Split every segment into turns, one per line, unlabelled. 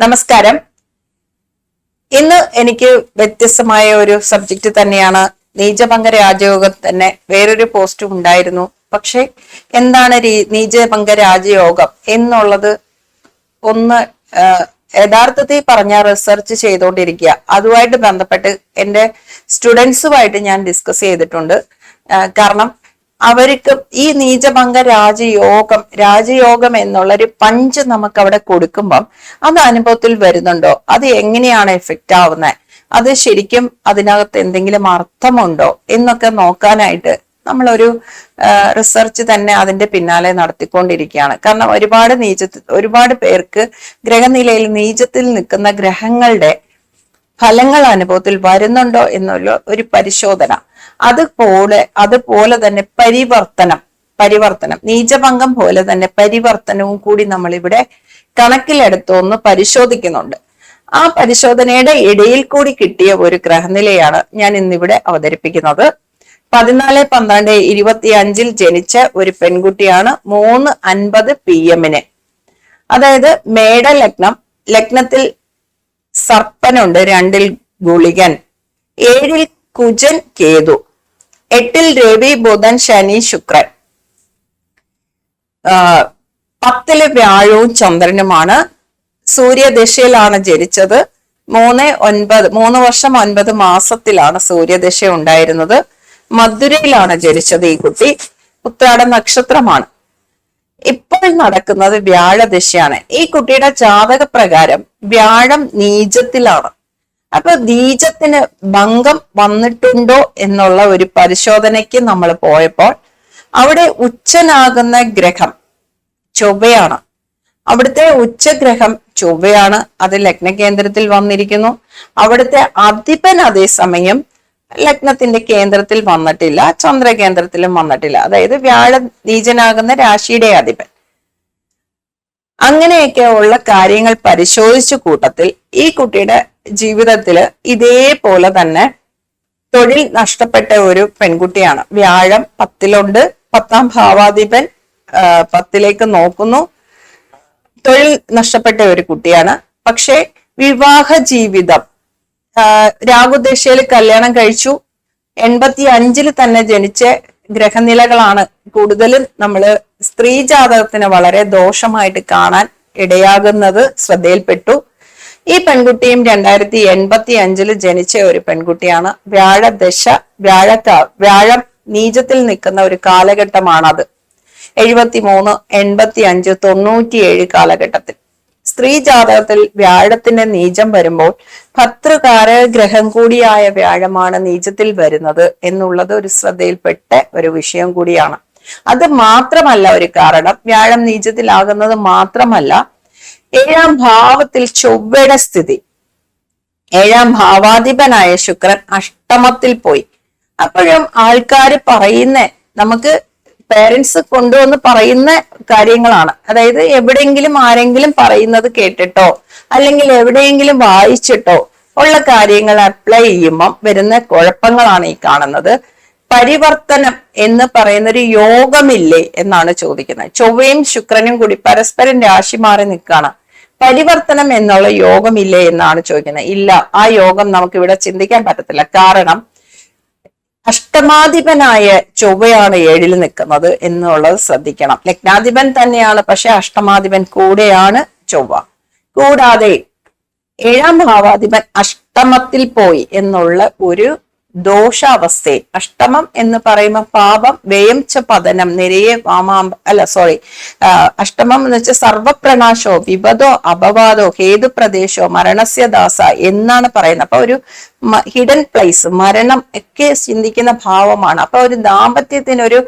നമസ്കാരം. ഇന്ന് എനിക്ക് വ്യത്യസ്തമായ ഒരു സബ്ജക്റ്റ് തന്നെയാണ് നീചഭംഗ രാജയോഗം തന്നെ. വേറൊരു പോസ്റ്റും ഉണ്ടായിരുന്നു. പക്ഷെ എന്താണ് നീചഭംഗ രാജയോഗം എന്നുള്ളത് ഒന്ന് യഥാർത്ഥത്തിൽ പറഞ്ഞ റിസർച്ച് ചെയ്തുകൊണ്ടിരിക്കുക അതുമായിട്ട് ബന്ധപ്പെട്ട് എന്റെ സ്റ്റുഡൻസുമായിട്ട് ഞാൻ ഡിസ്കസ് ചെയ്തിട്ടുണ്ട്. കാരണം അവർക്ക് ഈ നീചഭംഗ രാജയോഗം രാജയോഗം എന്നുള്ളൊരു പഞ്ച് നമുക്ക് അവിടെ കൊടുക്കുമ്പം അത് അനുഭവത്തിൽ വരുന്നുണ്ടോ? അത് എങ്ങനെയാണ് എഫക്റ്റ് ആവുന്നത് അത് ശരിക്കും അതിനകത്ത് എന്തെങ്കിലും അർത്ഥമുണ്ടോ? എന്നൊക്കെ നോക്കാനായിട്ട് നമ്മളൊരു റിസർച്ച് തന്നെ അതിന്റെ പിന്നാലെ നടത്തിക്കൊണ്ടിരിക്കുകയാണ്. കാരണം ഒരുപാട് നീചത്തിൽ ഒരുപാട് പേർക്ക് ഗ്രഹനിലയിൽ നീചത്തിൽ നിൽക്കുന്ന ഗ്രഹങ്ങളുടെ ഫലങ്ങൾ അനുഭവത്തിൽ വരുന്നുണ്ടോ എന്നുള്ള ഒരു പരിശോധന. അതുപോലെ അതുപോലെ തന്നെ പരിവർത്തനം പരിവർത്തനം നീചഭംഗം പോലെ തന്നെ പരിവർത്തനവും കൂടി നമ്മൾ ഇവിടെ കണക്കിലെടുത്തൊന്ന് പരിശോധിക്കുന്നുണ്ട്. ആ പരിശോധനയുടെ ഇടയിൽ കൂടി കിട്ടിയ ഒരു ഗ്രഹനിലയാണ് ഞാൻ ഇന്നിവിടെ അവതരിപ്പിക്കുന്നത്. പതിനാല് പന്ത്രണ്ട് ഇരുപത്തി അഞ്ചിൽ ജനിച്ച ഒരു പെൺകുട്ടിയാണ് മൂന്ന് അൻപത് പി എമ്മിന്. അതായത് മേട ലഗ്നം ലഗ്നത്തിൽ സർപ്പനുണ്ട് രണ്ടിൽ ഗുളികൻ. ഏഴിൽ കുജൻ കേതു. എട്ടിൽ രവി ബുധൻ ശനി ശുക്രൻ. പത്തിൽ വ്യാഴവും ചന്ദ്രനുമാണ്. സൂര്യദശയിലാണ് ജനിച്ചത്. മൂന്ന് ഒൻപത് മൂന്ന് വർഷം ഒൻപത് മാസത്തിലാണ് സൂര്യദശ ഉണ്ടായിരുന്നത്. മധുരയിലാണ് ജനിച്ചത് ഈ കുട്ടി. ഉത്രാട നക്ഷത്രമാണ് ഇപ്പോൾ നടക്കുന്നത് വ്യാഴദശയാണ്. ഈ കുട്ടിയുടെ ജാതക പ്രകാരം വ്യാഴം നീചത്തിലാണ്. അപ്പൊ നീചത്തിന് ഭംഗം വന്നിട്ടുണ്ടോ എന്നുള്ള ഒരു പരിശോധനയ്ക്ക് നമ്മൾ പോയപ്പോൾ അവിടെ ഉച്ചനാകുന്ന ഗ്രഹം ചൊവ്വയാണ്. അവിടുത്തെ ഉച്ചഗ്രഹം ചൊവ്വയാണ്. അത് ലഗ്നകേന്ദ്രത്തിൽ വന്നിരിക്കുന്നു. അവിടുത്തെ അധിപൻ അതേസമയം ലഗ്നത്തിന്റെ കേന്ദ്രത്തിൽ വന്നിട്ടില്ല ചന്ദ്രകേന്ദ്രത്തിലും വന്നിട്ടില്ല. അതായത് വ്യാഴ നീചനാകുന്ന രാശിയുടെ അധിപൻ. അങ്ങനെയൊക്കെ ഉള്ള കാര്യങ്ങൾ പരിശോധിച്ച കൂട്ടത്തിൽ ഈ കുട്ടിയുടെ ജീവിതത്തിൽ ഇതേപോലെ തന്നെ തൊഴിൽ നഷ്ടപ്പെട്ട ഒരു പെൺകുട്ടിയാണ്. വ്യാഴം പത്തിലുണ്ട് പത്താം ഭാവാധിപൻ പത്തിലേക്ക് നോക്കുന്നു. തൊഴിൽ നഷ്ടപ്പെട്ട ഒരു കുട്ടിയാണ്. പക്ഷേ വിവാഹ ജീവിതം രാഹുദശയിൽ കല്യാണം കഴിച്ചു. എൺപത്തി അഞ്ചിൽ തന്നെ ജനിച്ച ഗ്രഹനിലകളാണ് കൂടുതലും നമ്മൾ സ്ത്രീ ജാതകത്തിന് വളരെ ദോഷമായിട്ട് കാണാൻ ഇടയാകുന്നത് ശ്രദ്ധയിൽപ്പെട്ടു. ഈ പെൺകുട്ടിയും രണ്ടായിരത്തി എൺപത്തി അഞ്ചിൽ ജനിച്ച ഒരു പെൺകുട്ടിയാണ്. വ്യാഴദശ വ്യാഴക്ക വ്യാഴം നീചത്തിൽ നിൽക്കുന്ന ഒരു കാലഘട്ടമാണത്. എഴുപത്തി മൂന്ന് എൺപത്തി അഞ്ച് തൊണ്ണൂറ്റിയേഴ് കാലഘട്ടത്തിൽ. സ്ത്രീ ജാതകത്തിൽ വ്യാഴത്തിന്റെ നീചം വരുമ്പോൾ ഭർത്തൃകാര ഗ്രഹം കൂടിയായ വ്യാഴമാണ് നീചത്തിൽ വരുന്നത് എന്നുള്ളത് ഒരു ശ്രദ്ധയിൽപ്പെട്ട ഒരു വിഷയം കൂടിയാണ്. അത് മാത്രമല്ല ഒരു കാരണം. വ്യാഴം നീചത്തിലാകുന്നത് മാത്രമല്ല ഏഴാം ഭാവത്തിൽ ചൊവ്വയുടെ സ്ഥിതി. ഏഴാം ഭാവാധിപനായ ശുക്രൻ അഷ്ടമത്തിൽ പോയി. അപ്പോഴും ആൾക്കാർ പറയുന്ന നമുക്ക് പേരൻസ് കൊണ്ടുവന്ന് പറയുന്ന കാര്യങ്ങളാണ്. അതായത് എവിടെയെങ്കിലും ആരെങ്കിലും പറയുന്നത് കേട്ടിട്ടോ അല്ലെങ്കിൽ എവിടെയെങ്കിലും വായിച്ചിട്ടോ ഉള്ള കാര്യങ്ങൾ അപ്ലൈ ചെയ്യുമ്പം വരുന്ന കുഴപ്പങ്ങളാണ് ഈ കാണുന്നത്. പരിവർത്തനം എന്ന് പറയുന്ന ഒരു യോഗമില്ലേ എന്നാണ് ചോദിക്കുന്നത്. ചൊവ്വയും ശുക്രനും കൂടി പരസ്പരം രാശി മാറി നിൽക്കുകയാണ്. പരിവർത്തനം എന്നുള്ള യോഗമില്ലേ എന്നാണ് ചോദിക്കുന്നത്. ഇല്ല ആ യോഗം നമുക്ക് ഇവിടെ ചിന്തിക്കാൻ പറ്റത്തില്ല. കാരണം അഷ്ടമാധിപനായ ചൊവ്വയാണ് ഏഴിൽ നിൽക്കുന്നത് എന്നുള്ളത് ശ്രദ്ധിക്കണം. ലഗ്നാധിപൻ തന്നെയാണ് പക്ഷെ അഷ്ടമാധിപൻ കൂടെയാണ് ചൊവ്വ. കൂടാതെ ഏഴാം ഭാവാധിപൻ അഷ്ടമത്തിൽ പോയി എന്നുള്ള ഒരു ദോഷാവസ്ഥയെ അഷ്ടമം എന്ന് പറയുമ്പോൾ പാപം വ്യയം ച പതനം നിരയെ വാമാമ്പ അല്ല സോറി അഷ്ടമം എന്ന് വെച്ചാൽ സർവപ്രണാശോ വിപദോ അപവാദോ ഹേതുപ്രദേശോ മരണസ്യ ദാസ എന്നാണ് പറയുന്നത്. അപ്പൊ ഒരു ഹിഡൻ പ്ലേസ് മരണം ഒക്കെ ചിന്തിക്കുന്ന ഭാവമാണ്. അപ്പൊ ഒരു ദാമ്പത്യത്തിനൊരു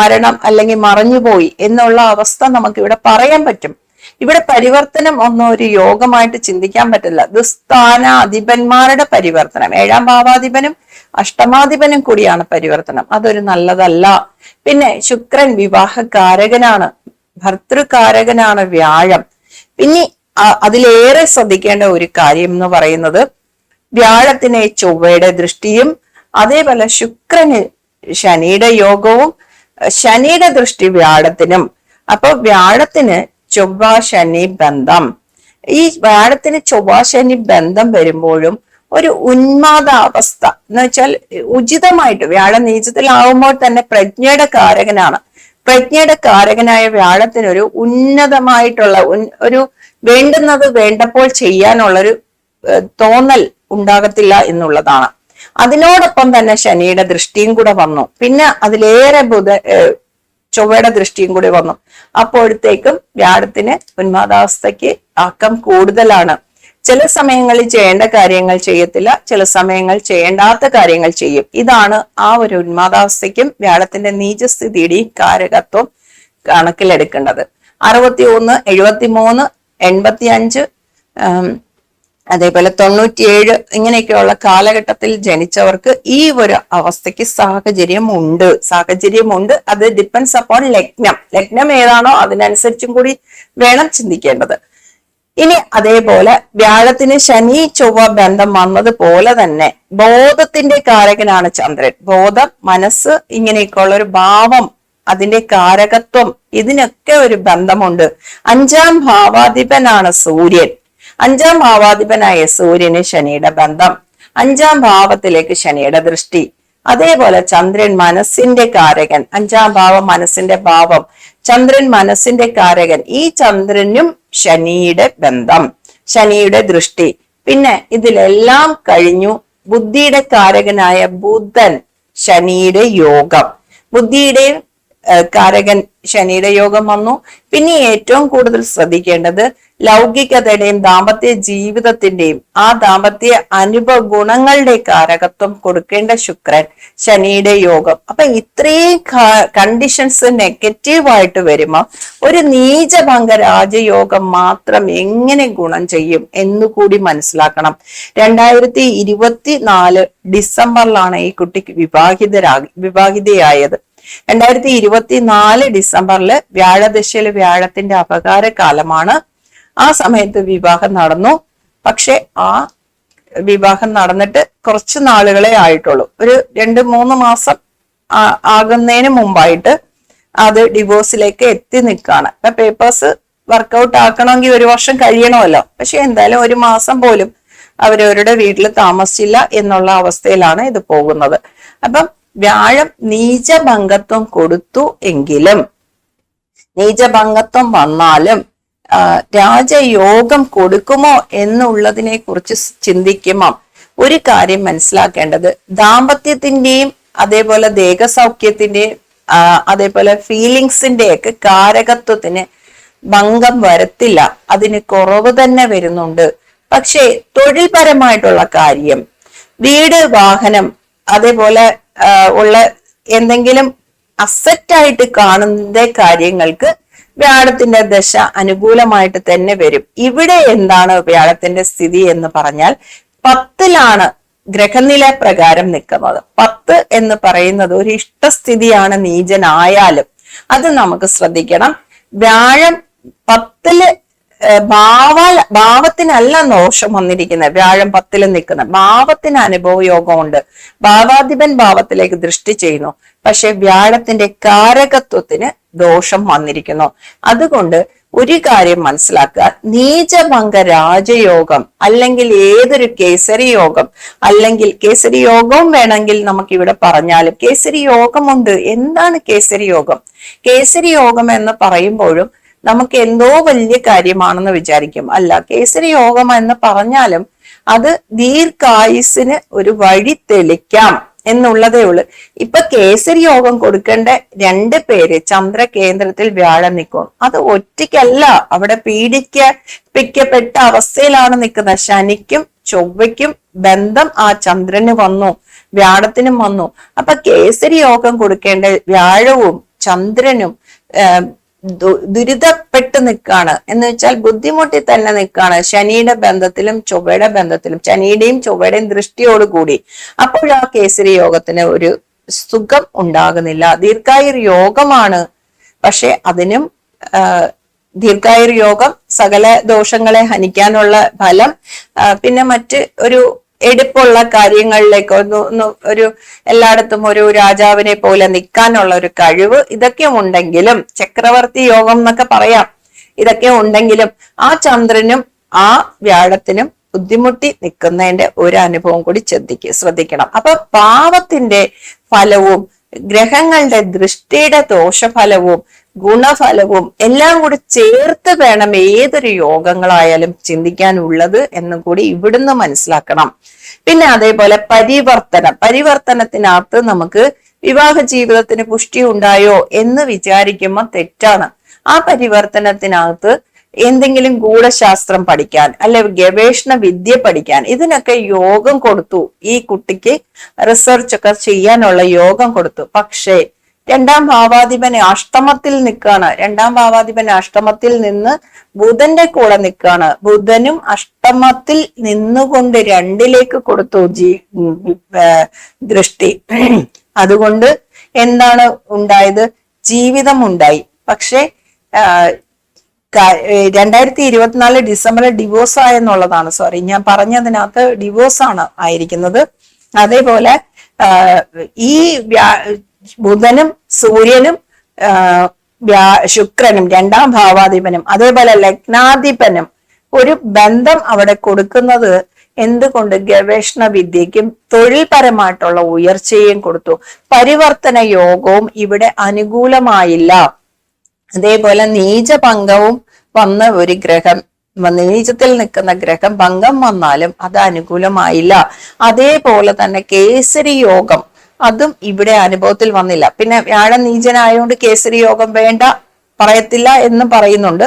മരണം അല്ലെങ്കിൽ മറഞ്ഞുപോയി എന്നുള്ള അവസ്ഥ നമുക്ക് ഇവിടെ പറയാൻ പറ്റും. ഇവിടെ പരിവർത്തനം ഒന്നും ഒരു യോഗമായിട്ട് ചിന്തിക്കാൻ പറ്റില്ല. ദുസ്ഥാനാധിപന്മാരുടെ സ്ഥാനാധിപന്മാരുടെ പരിവർത്തനം. ഏഴാം ഭാവാധിപനും അഷ്ടമാധിപനും കൂടിയാണ് പരിവർത്തനം. അതൊരു നല്ലതല്ല. പിന്നെ ശുക്രൻ വിവാഹകാരകനാണ്. ഭർത്തൃകാരകനാണ് വ്യാഴം. പിന്നെ അതിലേറെ ശ്രദ്ധിക്കേണ്ട ഒരു കാര്യം എന്ന് പറയുന്നത് വ്യാഴത്തിനെ ചൊവ്വയുടെ ദൃഷ്ടിയും അതേപോലെ ശുക്രന് ശനിയുടെ യോഗവും ശനിയുടെ ദൃഷ്ടി വ്യാഴത്തിനും. അപ്പൊ വ്യാഴത്തിന് ചൊവ്വ ശനി ബന്ധം. ഈ വ്യാഴത്തിന് ചൊവ്വാശനി ബന്ധം വരുമ്പോഴും ഒരു ഉന്മാദാവസ്ഥ. എന്ന് വെച്ചാൽ ഉചിതമായിട്ട് വ്യാഴ നീചത്തിലാവുമ്പോൾ തന്നെ പ്രജ്ഞയുടെ കാരകനാണ്. പ്രജ്ഞയുടെ കാരകനായ വ്യാഴത്തിനൊരു ഉന്നതമായിട്ടുള്ള ഒരു വേണ്ടുന്നത് വേണ്ടപ്പോൾ ചെയ്യാനുള്ളൊരു തോന്നൽ ഉണ്ടാകത്തില്ല എന്നുള്ളതാണ്. അതിനോടൊപ്പം തന്നെ ശനിയുടെ ദൃഷ്ടിയും കൂടെ വന്നു. പിന്നെ അതിലേറെ ബുധ ചൊവ്വയുടെ ദൃഷ്ടിയും കൂടി വന്നു. അപ്പോഴത്തേക്കും വ്യാഴത്തിന് ഉന്മാദാവസ്ഥയ്ക്ക് ആക്കം കൂടുതലാണ്. ചില സമയങ്ങളിൽ ചെയ്യേണ്ട കാര്യങ്ങൾ ചെയ്യത്തില്ല ചില സമയങ്ങൾ ചെയ്യേണ്ടാത്ത കാര്യങ്ങൾ ചെയ്യും. ഇതാണ് ആ ഒരു ഉന്മാദാവസ്ഥയ്ക്കും വ്യാഴത്തിന്റെ നീചസ്ഥിതിയുടെയും കാരകത്വം കണക്കിലെടുക്കേണ്ടത്. അറുപത്തി ഒന്ന് എഴുപത്തി മൂന്ന് എൺപത്തി അഞ്ച് അതേപോലെ തൊണ്ണൂറ്റിയേഴ് ഇങ്ങനെയൊക്കെയുള്ള കാലഘട്ടത്തിൽ ജനിച്ചവർക്ക് ഈ ഒരു അവസ്ഥയ്ക്ക് സാഹചര്യം ഉണ്ട് സാഹചര്യമുണ്ട്. അത് ഡിപ്പെൻസ് അപ്പോൺ ലഗ്നം. ലഗ്നം ഏതാണോ അതിനനുസരിച്ചും കൂടി വേണം ചിന്തിക്കേണ്ടത്. ഇനി അതേപോലെ വ്യാഴത്തിന് ശനി ചൊവ്വ ബന്ധം വന്നതുപോലെ തന്നെ ബോധത്തിന്റെ കാരകനാണ് ചന്ദ്രൻ. ബോധം മനസ്സ് ഇങ്ങനെയൊക്കെയുള്ള ഒരു ഭാവം അതിന്റെ കാരകത്വം ഇതിനൊക്കെ ഒരു ബന്ധമുണ്ട്. അഞ്ചാം ഭാവാധിപനാണ് സൂര്യൻ. അഞ്ചാം ഭാവാധിപനായ സൂര്യന് ശനിയുടെ ബന്ധം. അഞ്ചാം ഭാവത്തിലേക്ക് ശനിയുടെ ദൃഷ്ടി. അതേപോലെ ചന്ദ്രൻ മനസ്സിന്റെ കാരകൻ. അഞ്ചാം ഭാവം മനസ്സിന്റെ ഭാവം. ചന്ദ്രൻ മനസ്സിന്റെ കാരകൻ. ഈ ചന്ദ്രനും ശനിയുടെ ബന്ധം. ശനിയുടെ ദൃഷ്ടി. പിന്നെ ഇതിലെല്ലാം കഴിഞ്ഞു ബുദ്ധിയുടെ കാരകനായ ബുധൻ ശനിയുടെ യോഗം. ബുദ്ധിയുടെയും കാരകൻ ശനിയുടെ യോഗം വന്നു. പിന്നെ ഏറ്റവും കൂടുതൽ ശ്രദ്ധിക്കേണ്ടത് ലൗകികതയുടെയും ദാമ്പത്യ ജീവിതത്തിന്റെയും ആ ദാമ്പത്യ അനുഭവ ഗുണങ്ങളുടെ കാരകത്വം കൊടുക്കേണ്ട ശുക്രൻ ശനിയുടെ യോഗം. അപ്പൊ ഇത്രയും കണ്ടീഷൻസ് നെഗറ്റീവ് ആയിട്ട് വരുമ്പോ ഒരു നീചഭംഗ രാജയോഗം മാത്രം എങ്ങനെ ഗുണം ചെയ്യും എന്നുകൂടി മനസ്സിലാക്കണം. രണ്ടായിരത്തി ഇരുപത്തി നാല് ഡിസംബറിലാണ് ഈ കുട്ടിക്ക് വിവാഹിതരാ വിവാഹിതയായത്. രണ്ടായിരത്തി ഇരുപത്തി നാല് ഡിസംബറിൽ വ്യാഴദശയിൽ വ്യാഴത്തിന്റെ അപകാര കാലമാണ് ആ സമയത്ത് വിവാഹം നടന്നു. പക്ഷെ ആ വിവാഹം നടന്നിട്ട് കുറച്ച് നാളുകളെ ആയിട്ടുള്ളൂ. ഒരു രണ്ട് മൂന്ന് മാസം ആകുന്നതിന് മുമ്പായിട്ട് അത് ഡിവോഴ്സിലേക്ക് എത്തി നിൽക്കുകയാണ്. അപ്പൊ പേപ്പേഴ്സ് വർക്കൗട്ട് ആക്കണമെങ്കിൽ ഒരു വർഷം കഴിയണമല്ലോ. പക്ഷെ എന്തായാലും ഒരു മാസം പോലും അവരവരുടെ വീട്ടിൽ താമസിച്ചില്ല എന്നുള്ള അവസ്ഥയിലാണ് ഇത് പോകുന്നത്. അപ്പം വ്യാഴം നീചഭംഗത്വം കൊടുത്തു എങ്കിലും നീചഭംഗത്വം വന്നാലും രാജയോഗം കൊടുക്കുമോ എന്നുള്ളതിനെ കുറിച്ച് ചിന്തിക്കുമ്പോൾ ഒരു കാര്യം മനസ്സിലാക്കേണ്ടത് ദാമ്പത്യത്തിന്റെയും അതേപോലെ ദേഹസൗഖ്യത്തിന്റെയും അതേപോലെ ഫീലിങ്സിന്റെ ഒക്കെ കാരകത്വത്തിന് ഭംഗം വരത്തില്ല. അതിന് കുറവ് തന്നെ വരുന്നുണ്ട്. പക്ഷേ തൊഴിൽപരമായിട്ടുള്ള കാര്യം വീട് വാഹനം അതേപോലെ ഉള്ള എന്തെങ്കിലും അസറ്റായിട്ട് കാണുന്ന കാര്യങ്ങൾക്ക് വ്യാഴത്തിന്റെ ദശ അനുകൂലമായിട്ട് തന്നെ വരും. ഇവിടെ എന്താണ് വ്യാഴത്തിന്റെ സ്ഥിതി എന്ന് പറഞ്ഞാൽ പത്തിലാണ് ഗ്രഹനില പ്രകാരം നിൽക്കുന്നത്. പത്ത് എന്ന് പറയുന്നത് ഒരു ഇഷ്ടസ്ഥിതിയാണ് നീചനായാലും അത് നമുക്ക് ശ്രദ്ധിക്കണം. വ്യാഴം പത്തിൽ ഭാവ ഭാവത്തിനല്ല ദോഷം വന്നിരിക്കുന്നത്. വ്യാഴം പത്തിലും നിൽക്കുന്നത് ഭാവത്തിന് അനുഭവ യോഗമുണ്ട്. ഭാവാധിപൻ ഭാവത്തിലേക്ക് ദൃഷ്ടി ചെയ്യുന്നു. പക്ഷെ വ്യാഴത്തിന്റെ കാരകത്വത്തിന് ദോഷം വന്നിരിക്കുന്നു. അതുകൊണ്ട് ഒരു കാര്യം മനസ്സിലാക്കുക. നീചഭംഗ രാജയോഗം അല്ലെങ്കിൽ ഏതൊരു കേസരി യോഗം അല്ലെങ്കിൽ കേസരി യോഗവും വേണമെങ്കിൽ നമുക്ക് ഇവിടെ പറഞ്ഞാലും കേസരി യോഗമുണ്ട്. എന്താണ് കേസരി യോഗം? കേസരി യോഗം എന്ന് പറയുമ്പോഴും നമുക്ക് എന്തോ വലിയ കാര്യമാണെന്ന് വിചാരിക്കും. അല്ല കേസരി യോഗം എന്ന് പറഞ്ഞാലും അത് ദീർഘായുസിന് ഒരു വഴി തെളിക്കാം എന്നുള്ളതേ ഉള്ളൂ. ഇപ്പൊ കേസരി യോഗം കൊടുക്കേണ്ട രണ്ട് പേര് ചന്ദ്ര കേന്ദ്രത്തിൽ വ്യാഴം നിൽക്കും. അത് ഒറ്റയ്ക്കല്ല അവിടെ പീഡിക്കപ്പെട്ട അവസ്ഥയിലാണ് നിൽക്കുന്നത്. ശനിക്കും ചൊവ്വയ്ക്കും ബന്ധം ആ ചന്ദ്രന് വന്നു വ്യാഴത്തിനും വന്നു. അപ്പൊ കേസരി യോഗം കൊടുക്കേണ്ട വ്യാഴവും ചന്ദ്രനും ദുരിതപ്പെട്ട് നിൽക്കാണ്. എന്ന് വെച്ചാൽ ബുദ്ധിമുട്ടി തന്നെ നിൽക്കാണ്. ശനിയുടെ ബന്ധത്തിലും ചൊവ്വയുടെ ബന്ധത്തിലും ശനിയുടെയും ചൊവ്വയുടെയും ദൃഷ്ടിയോട് കൂടി അപ്പോൾ ആ കേസരി യോഗത്തിന് ഒരു സുഖം ഉണ്ടാകുന്നില്ല. ദീർഘായുർ യോഗമാണ്. പക്ഷെ അതിനും ദീർഘായു ദീർഘായുർ യോഗം സകല ദോഷങ്ങളെ ഹനിക്കാനുള്ള ഫലം പിന്നെ മറ്റ് ഒരു എടുപ്പുള്ള കാര്യങ്ങളിലേക്ക് ഒന്ന് ഒന്ന് ഒരു എല്ലായിടത്തും ഒരു രാജാവിനെ പോലെ നിൽക്കാനുള്ള ഒരു കഴിവ് ഇതൊക്കെ ഉണ്ടെങ്കിലും ചക്രവർത്തി യോഗം എന്നൊക്കെ പറയാം. ഇതൊക്കെ ഉണ്ടെങ്കിലും ആ ചന്ദ്രനും ആ വ്യാഴത്തിനും ബുദ്ധിമുട്ടി നിൽക്കുന്നതിന്റെ ഒരു അനുഭവം കൂടി ശ്രദ്ധിക്കുക ശ്രദ്ധിക്കണം. അപ്പൊ പാവത്തിന്റെ ഫലവും ഗ്രഹങ്ങളുടെ ദൃഷ്ടിയുടെ ദോഷഫലവും ഗുണഫലവും എല്ലാം കൂടി ചേർത്ത് വേണം ഏതൊരു യോഗങ്ങളായാലും ചിന്തിക്കാനുള്ളത് എന്നും കൂടി ഇവിടുന്ന് മനസ്സിലാക്കണം. പിന്നെ അതേപോലെ പരിവർത്തനം. പരിവർത്തനത്തിനകത്ത് നമുക്ക് വിവാഹ ജീവിതത്തിന് പുഷ്ടി ഉണ്ടായോ എന്ന് വിചാരിക്കുമ്പോൾ തെറ്റാണ്. ആ പരിവർത്തനത്തിനകത്ത് എന്തെങ്കിലും ഗൂഢശാസ്ത്രം പഠിക്കാൻ അല്ലെ ഗവേഷണ വിദ്യ പഠിക്കാൻ ഇതിനൊക്കെ യോഗം കൊടുത്തു. ഈ കുട്ടിക്ക് റിസർച്ച് ഒക്കെ ചെയ്യാനുള്ള യോഗം കൊടുത്തു. പക്ഷേ രണ്ടാം ഭാവാധിപൻ അഷ്ടമത്തിൽ നിൽക്കുകയാണ്. രണ്ടാം ഭാവാധിപൻ അഷ്ടമത്തിൽ നിന്ന് ബുധന്റെ കൂടെ നിൽക്കുകയാണ്. ബുധനും അഷ്ടമത്തിൽ നിന്നുകൊണ്ട് രണ്ടിലേക്ക് കൊടുത്തു ജീ ദൃഷ്ടി. അതുകൊണ്ട് എന്താണ് ഉണ്ടായത്? ജീവിതം ഉണ്ടായി. പക്ഷെ രണ്ടായിരത്തി ഇരുപത്തിനാല് ഡിസംബറിൽ ഡിവോഴ്സ് ആയെന്നുള്ളതാണ്. സോറി ഞാൻ പറഞ്ഞതിനകത്ത് ഡിവോഴ്സ് ആണ് ആയിരിക്കുന്നത്. അതേപോലെ ഈ ബുധനും സൂര്യനും ശുക്രനും രണ്ടാം ഭാവാധിപനും അതേപോലെ ലഗ്നാധിപനും ഒരു ബന്ധം അവിടെ കൊടുക്കുന്നത് എന്തുകൊണ്ട്? ഗവേഷണ വിദ്യയ്ക്കും തൊഴിൽപരമായിട്ടുള്ള ഉയർച്ചയും കൊടുത്തു. പരിവർത്തന യോഗവും ഇവിടെ അനുകൂലമായില്ല. അതേപോലെ നീചഭംഗവും വന്ന ഒരു ഗ്രഹം നീചത്തിൽ നിൽക്കുന്ന ഗ്രഹം ഭംഗം വന്നാലും അത് അനുകൂലമായില്ല. അതേപോലെ തന്നെ കേസരി യോഗം അതും ഇവിടെ അനുഭവത്തിൽ വന്നില്ല. പിന്നെ വ്യാഴം നീചനായതുകൊണ്ട് കേസരി യോഗം വേണ്ട പറയത്തില്ല എന്ന് പറയുന്നുണ്ട്.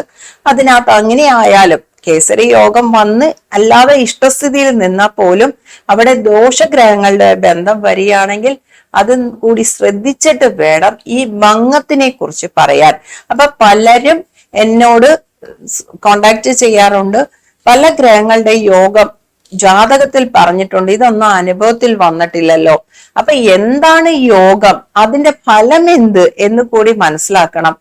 അതിനകത്ത് അങ്ങനെ ആയാലും കേസരി യോഗം വന്ന് അല്ലാതെ ഇഷ്ടസ്ഥിതിയിൽ നിന്നാൽ പോലും അവിടെ ദോഷഗ്രഹങ്ങളുടെ ബന്ധം വരികയാണെങ്കിൽ അത് കൂടി ശ്രദ്ധിച്ചിട്ട് വേണം ഈ ഭംഗത്തിനെ കുറിച്ച് പറയാൻ. അപ്പൊ പലരും എന്നോട് കോണ്ടാക്ട് ചെയ്യാറുണ്ട്. പല ഗ്രഹങ്ങളുടെ യോഗം ജാതകത്തിൽ പറഞ്ഞിട്ടുണ്ട്. ഇതൊന്നും അനുഭവത്തിൽ വന്നിട്ടില്ലല്ലോ. അപ്പൊ എന്താണ് യോഗം? അതിന്റെ ഫലം എന്ത് എന്ന് കൂടി മനസ്സിലാക്കണം.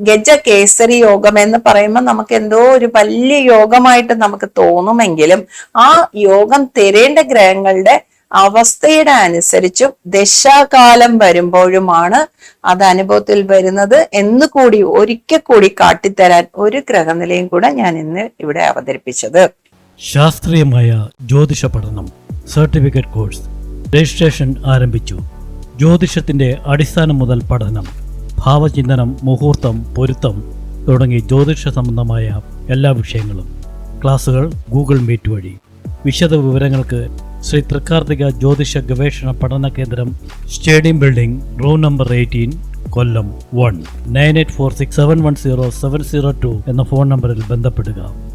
ഗജ കേസരി യോഗം എന്ന് പറയുമ്പോൾ നമുക്ക് എന്തോ ഒരു വലിയ യോഗമായിട്ട് നമുക്ക് തോന്നുമെങ്കിലും ആ യോഗം തരേണ്ട ഗ്രഹങ്ങളുടെ അവസ്ഥയുടെ അനുസരിച്ചും ദശാകാലം വരുമ്പോഴുമാണ് അത് അനുഭവത്തിൽ വരുന്നത് എന്ന് കൂടി ഒരിക്കൽ കൂടി കാട്ടിത്തരാൻ ഒരു ഗ്രഹനിലയും കൂടെ ഞാൻ ഇന്ന് ഇവിടെ അവതരിപ്പിച്ചത്.
ശാസ്ത്രീയമായ ജ്യോതിഷ പഠനം സർട്ടിഫിക്കറ്റ് കോഴ്സ് രജിസ്ട്രേഷൻ ആരംഭിച്ചു. ജ്യോതിഷത്തിന്റെ അടിസ്ഥാനം മുതൽ പഠനം ഭാവചിന്തനം മുഹൂർത്തം പൊരുത്തം തുടങ്ങി ജ്യോതിഷ സംബന്ധമായ എല്ലാ വിഷയങ്ങളും. ക്ലാസുകൾ ഗൂഗിൾ മീറ്റ് വഴി. വിശദ വിവരങ്ങൾക്ക് ശ്രീ തൃക്കാർത്തിക ജ്യോതിഷ ഗവേഷണ പഠന കേന്ദ്രം stadium building room number eighteen Kollam one nine eight four six seven one zero seven zero two എന്ന ഫോൺ നമ്പറിൽ ബന്ധപ്പെടുക.